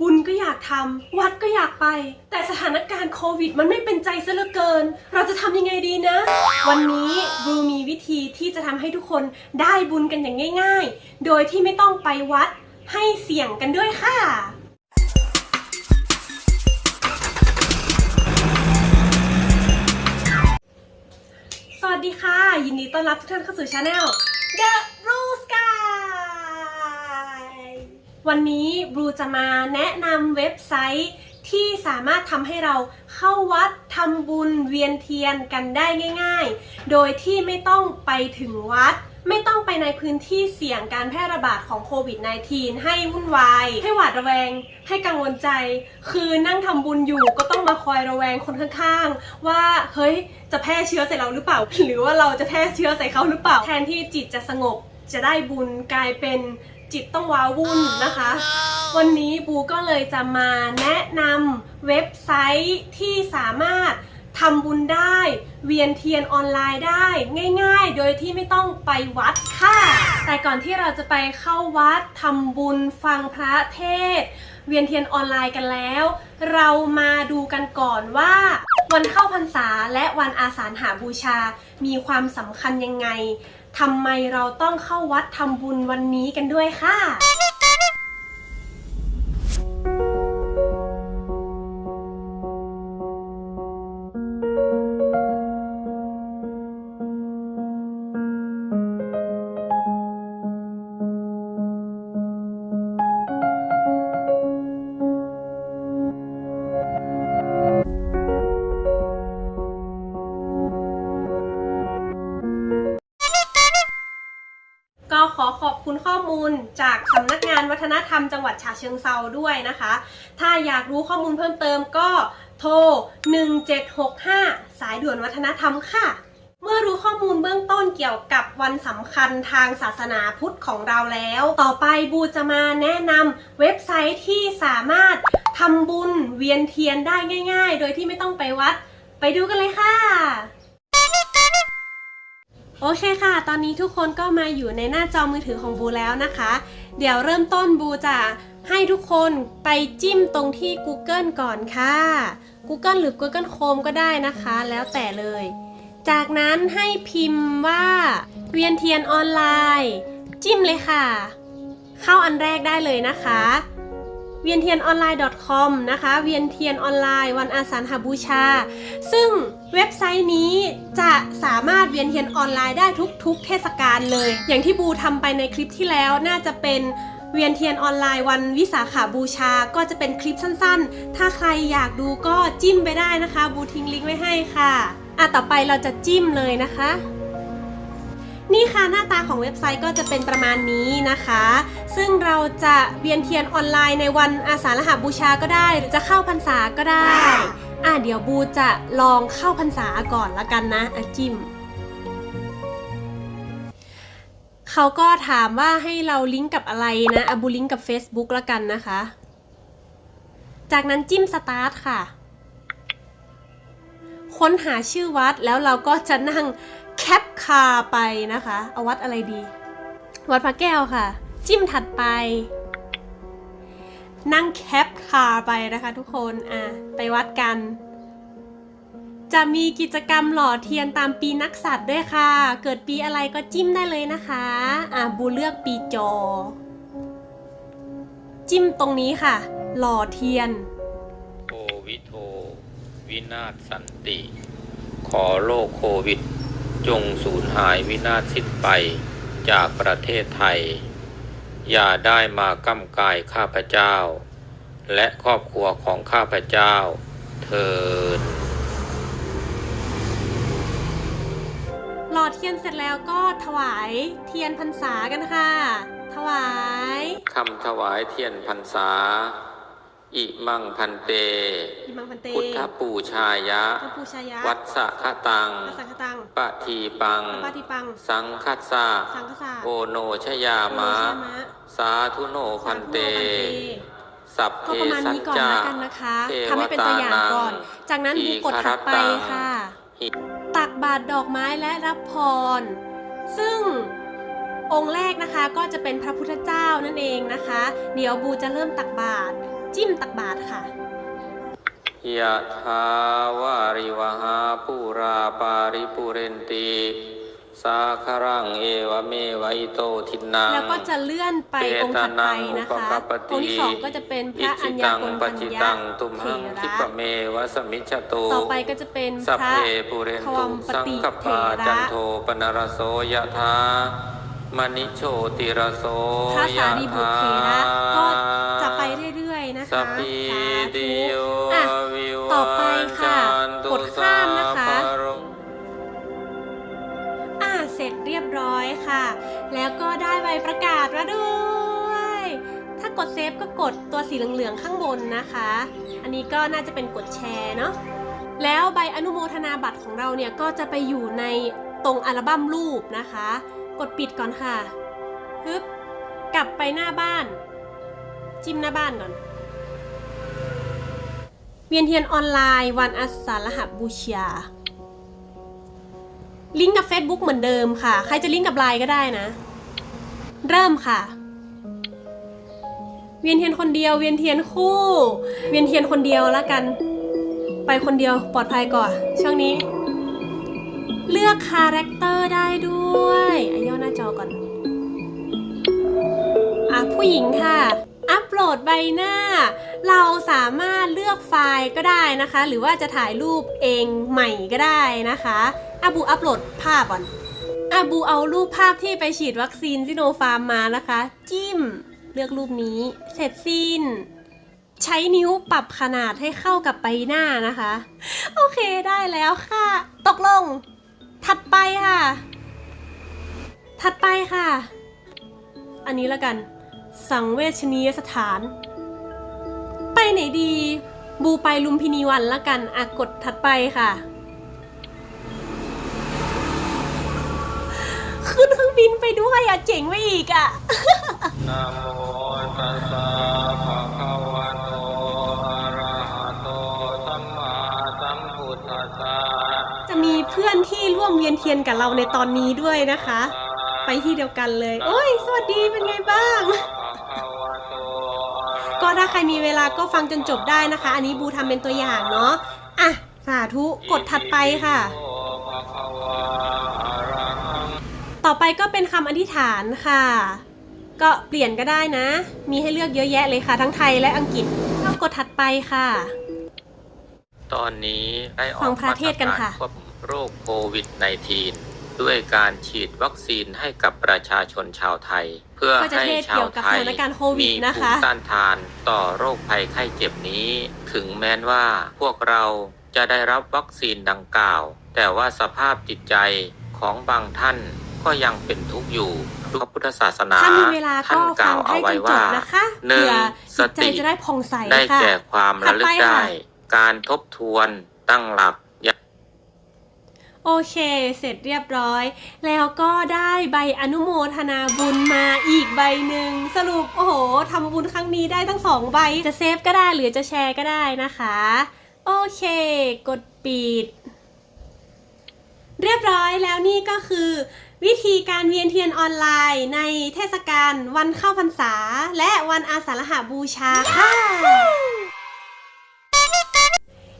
บุญก็อยากทำวัดก็อยากไป แต่สถานการณ์โควิด มันไม่เป็นใจซะเหลือเกิน เราจะทำยังไงดีนะ วันนี้บูมีวิธีที่จะทำให้ทุกคนได้บุญกันอย่างง่าย ๆ โดยที่ไม่ต้องไปวัดให้เสี่ยงกันด้วยค่ะสวัสดีค่ะ ยินดีต้อนรับทุกท่านเข้าสู่ช anel The Blue Sky วันนี้บลูจะมาแนะนำเว็บไซต์ที่สามารถทำให้เราเข้าวัดทำบุญเวียนเทียนกันได้ง่าย ๆ โดยที่ไม่ต้องไปถึงวัด ไม่ต้องไปในพื้นที่เสี่ยงการแพร่ระบาดของโควิด -19 ให้วุ่นวาย ให้หวาดระแวง ให้กังวลใจ คือนั่งทำบุญอยู่ก็ต้องมาคอยระแวงคนข้างๆ ว่าเฮ้ยจะแพร่เชื้อใส่เราหรือเปล่า หรือว่าเราจะแพร่เชื้อใส่เขาหรือเปล่า แทนที่จิตจะสงบ จะได้บุญกลายเป็นจิตต้องว้าวุ่นนะคะ วันนี้บูก็เลยจะมาแนะนำเว็บไซต์ที่สามารถทำบุญได้ เวียนเทียนออนไลน์ได้ง่าย ๆ โดยที่ไม่ต้องไปวัดค่ะ แต่ก่อนที่เราจะไปเข้าวัดทำบุญฟังพระเทศน์เวียนเทียนออนไลน์กันแล้ว เรามาดูกันก่อนว่า วันเข้าพรรษาและวันอาสาฬหาบูชา มีความสำคัญยังไง ทำไมเราต้องเข้าวัดทำบุญวันนี้กันด้วยค่ะ คุณข้อมูลจากสำนักงานวัฒนธรรมจังหวัดฉะเชิงเซาด้วยนะคะ ถ้าอยากรู้ข้อมูลเพิ่มเติมก็โทร 1765 สายด่วนวัฒนธรรมค่ะ เมื่อรู้ข้อมูลเบื้องต้นเกี่ยวกับวันสำคัญทางศาสนาพุทธของเราแล้ว ต่อไปบูจะมาแนะนำเว็บไซต์ที่สามารถทำบุญเวียนเทียนได้ง่าย ๆ โดยที่ไม่ต้องไปวัด ไปดูกันเลยค่ะ โอเคค่ะ ตอนนี้ทุกคนก็มาอยู่ในหน้าจอมือถือของบูแล้วนะคะ เดี๋ยวเริ่มต้นบูจะให้ทุกคนไปจิ้มตรงที่ Google ก่อนค่ะ Google หรือ Google Chrome ก็ได้นะคะ แล้วแต่เลย จากนั้นให้พิมพ์ว่า เวียนเทียนออนไลน์ จิ้มเลยค่ะ เข้าอันแรกได้เลยนะคะเวียนเทียนออนไลน์ .com นะคะ เวียนเทียนออนไลน์วันอาสาฬหบูชา ซึ่งเว็บไซต์นี้ วียนเทียนออนไลน์ได้ทุกๆ เทศกาลเลย อย่างที่บูทำไปในคลิปที่แล้วน่าจะเป็นเวียนเทียนออนไลน์วันวิสาขาบูชาก็จะเป็นคลิปสั้นๆ ถ้าใครอยากดูก็จิ้มไปได้นะคะ บูทิ้งลิงก์ไว้ให้ค่ะอะต่อไปเราจะจิ้มเลยนะคะ นี่ค่ะหน้าตาของเว็บไซต์ก็จะเป็นประมาณนี้นะคะ ซึ่งเราจะเวียนเทียนออนไลน์ในวันอาสาฬหบูชาก็ได้ หรือจะเข้าพรรษาก็ได้ อะเดี๋ยวบูจะลองเข้าพรรษาก่อนละกันนะอะจิ้ม เขาก็ถามว่าให้เราลิงก์กับอะไรนะอะบูลิงก์กับ Facebook ละกันนะคะ จากนั้นจิ้มสตาร์ทค่ะ ค้นหาชื่อวัดแล้วเราก็จะนั่งแคปคาไปนะคะ เอาวัดอะไรดี วัดพระแก้วค่ะ จิ้มถัดไป นั่งแคปคาไปนะคะทุกคน อะ ไปวัดกัน จะมีกิจกรรมหล่อเทียนตามปีนักสัตว์ด้วยค่ะ เกิดปีอะไรก็จิ้มได้เลยนะคะ อะบูเลือกปีจอ จิ้มตรงนี้ค่ะ หล่อเทียน โควิโท วินาศสันติ ขอโรคโควิด จงสูญหายวินาศสิ้นไปจากประเทศไทย อย่าได้มาก้ำกายข้าพเจ้า และครอบครัวของข้าพเจ้าเทิน อเทียนเสร็จแล้วก็ถวายเทียนพรรษากันค่ะ ถวายคำถวายเทียนพรรษา อิมังพันเต อิมังพันเตพุทธปูชายะพระปูชายะ วัดสะคะตังพระสังฆตังปะทีปังพระปาติปัง สังคัสสะสังฆสาโอโนชยามะโอโนชยามะ สาธุโนพันเตสาธุโนพันเตสัพเพก็ประมาณสัจนี้ก่อนจาแล้วกันนะคะเททำให้เป็นตัวอย่างก่อนจากนั้นบูกดถัดไปค่ะหิ ตักบาตรดอกไม้และรับพร ซึ่งองค์แรกนะคะก็จะเป็นพระพุทธเจ้านั่นเองนะคะ เดี๋ยวบูจะเริ่มตักบาตรจิ้มตักบาตรค่ะยะทาวาริวหาปูราปาริปุเรนตี สาคารังเอวเมวะอิโตทินังแล้วก็จะเลื่อนไปองค์ถัดไปนะคะองค์ที่สองก็จะเป็นพระอัญญาโกณปัทัจญจิญาตังตุมเถหังคิระปะเมวะสมิจฉตุต่อไปก็จะเป็นพสัพระเพปุเรนทตุวัมปสังฏิคเถปาจัระนโทปนรสโสยะธามณิโชติรโสพระสายะรีบุตรธาเถระก็จะไปเรื่อยๆนะคะสัพพิสาติธุโยอะวิต่อไปวัจค่ะจันตุกดข้ามนะคะ ร้อยค่ะ แล้วก็ได้ใบประกาศมาด้วย ถ้ากดเซฟก็กดตัวสีเหลืองๆข้างบนนะคะ อันนี้ก็น่าจะเป็นกดแชร์เนาะ แล้วใบอนุโมทนาบัตรของเราเนี่ยก็จะไปอยู่ในตรงอัลบั้มรูปนะคะ กดปิดก่อนค่ะฮึบกลับไปหน้าบ้าน จิ้มหน้าบ้านก่อน เวียนเทียนออนไลน์ วันอาสาฬหบูชา ลิงก์กับ Facebook เหมือนเดิมค่ะ ใครจะลิงก์กับไลน์ก็ได้นะ เริ่มค่ะ เวียนเทียนคนเดียว เวียนเทียนคู่ เวียนเทียนคนเดียวแล้วกัน ไปคนเดียวปลอดภัยก่อน ช่วงนี้ เลือกคาแรคเตอร์ได้ด้วยอาย่อหน้าจอก่อน อะ ผู้หญิงค่ะ อัปโหลดใบหน้า เราสามารถเลือกไฟล์ก็ได้นะคะ หรือว่าจะถ่ายรูปเองใหม่ก็ได้นะคะอาบูอัปโหลดภาพก่อนอาบูเอารูปภาพที่ไปฉีดวัคซีนซิโนฟาร์มมานะคะ จิ้มเลือกรูปนี้ เสร็จสิ้น ใช้นิ้วปรับขนาดให้เข้ากับใบหน้านะคะ โอเคได้แล้วค่ะ ตกลง ถัดไปค่ะ ถัดไปค่ะ อันนี้แล้วกัน สังเวชนียสถาน ไปไหนดี บูไปลุมพินีวันละกันอะกดถัดไปค่ะ ขึ้นเครื่องบินไปด้วยอะเจ๋งไปอีกอะนะโมตัสสะภะคะวะโตอะระหะโตสัมมาสัมพุทธัสสะจะมีเพื่อนที่ร่วมเวียนเทียนกับเราในตอนนี้ด้วยนะคะ ไปที่เดียวกันเลย โอ้ย สวัสดีเป็นไงบ้าง ถ้าใครมีเวลาก็ฟังจนจบได้นะคะ อันนี้บูทำเป็นตัวอย่างเนาะอะสาธุกดถัดไปค่ะ ต่อไปก็เป็นคำอธิษฐานค่ะ ก็เปลี่ยนก็ได้นะ มีให้เลือกเยอะแยะเลยค่ะ ทั้งไทยและอังกฤษก็กดถัดไปค่ะ ตอนนี้ได้ออกมาตรารควบโรคโควิด -19 ด้วยการฉีดวัคซีนให้กับประชาชนชาวไทย เพื่อก็จะให้เทศชาเกี่วยวกับไทสยถานการณ์โควิมีดนะภูคะมิต้านทานต่อโรคภัยไข้เจ็บนี้ ถึงแม้ว่าพวกเราจะได้รับวัคซีนดังกล่าว แต่ว่าสภาพจิตใจของบางท่านก็ยังเป็นทุกข์อยู่พระพุทธศาสนาถ้ามีเวลาท่าก็นกฟัล่างวให้เอาจไว้นจว่าบนะคะหนึ่งเพื่อสจิตใจติจะได้ผ่องใสได้ค่ะแก่ความระลึกถัดไปค่ะได้ การทบทวนตั้งหลัก โอเค เสร็จเรียบร้อย แล้วก็ได้ใบอนุโมทนาบุญมาอีกใบหนึ่ง สรุป โอ้โหทำบุญครั้งนี้ได้ทั้งสองใบ จะเซฟก็ได้หรือจะแชร์ก็ได้นะคะ โอเค กดปิด เรียบร้อยแล้วนี่ก็คือ วิธีการเวียนเทียนออนไลน์ในเทศกาลวันเข้าพรรษา และวันอาสาฬหบูชาค่ะ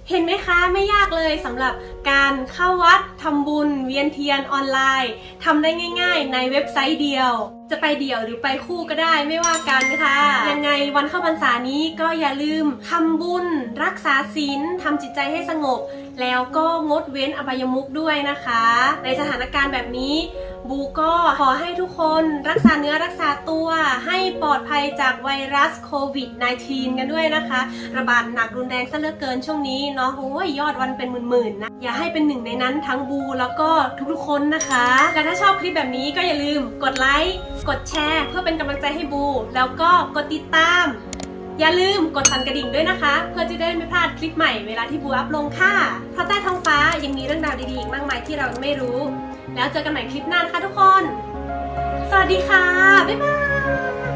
เห็นไหมคะไม่ยากเลยสำหรับการเข้าวัดทำบุญ เวียนเทียนออนไลน์ทำได้ง่าย ๆ ในเว็บไซต์เดียว จะไปเดี่ยวหรือไปคู่ก็ได้ไม่ว่ากันค่ะ ยังไงวันเข้าพรรษานี้ก็อย่าลืมทำบุญ รักษาศีลทำจิตใจให้สงบ แล้วก็งดเว้นอบายมุกด้วยนะคะ ในสถานการณ์แบบนี้ บูก็ขอให้ทุกคนรักษาเนื้อรักษาตัวให้ปลอดภัยจากไวรัสโควิด -19 กันด้วยนะคะ ระบาดหนักรุนแรงซะเหลือเกินช่วงนี้เนาะโอ้ยยอดวันเป็นหมื่นๆนะอย่าให้เป็นหนึ่งในนั้นทั้งบูแล้วก็ทุกๆคนนะคะ และถ้าชอบคลิปแบบนี้ก็อย่าลืมกดไลค์กดแชร์เพื่อเป็นกำลังใจให้บู แล้วก็กดติดตาม อย่าลืมกดสั่นกระดิ่งด้วยนะคะ เพื่อจะได้ไม่พลาดคลิปใหม่เวลาที่บูอัพลงค่ะเพราะใต้ท้องฟ้ายังมีเรื่องราวดีๆอีกมากมายที่เราไม่รู้ แล้วเจอกันใหม่คลิปหน้านะคะทุกคน สวัสดีค่ะ บ๊ายบาย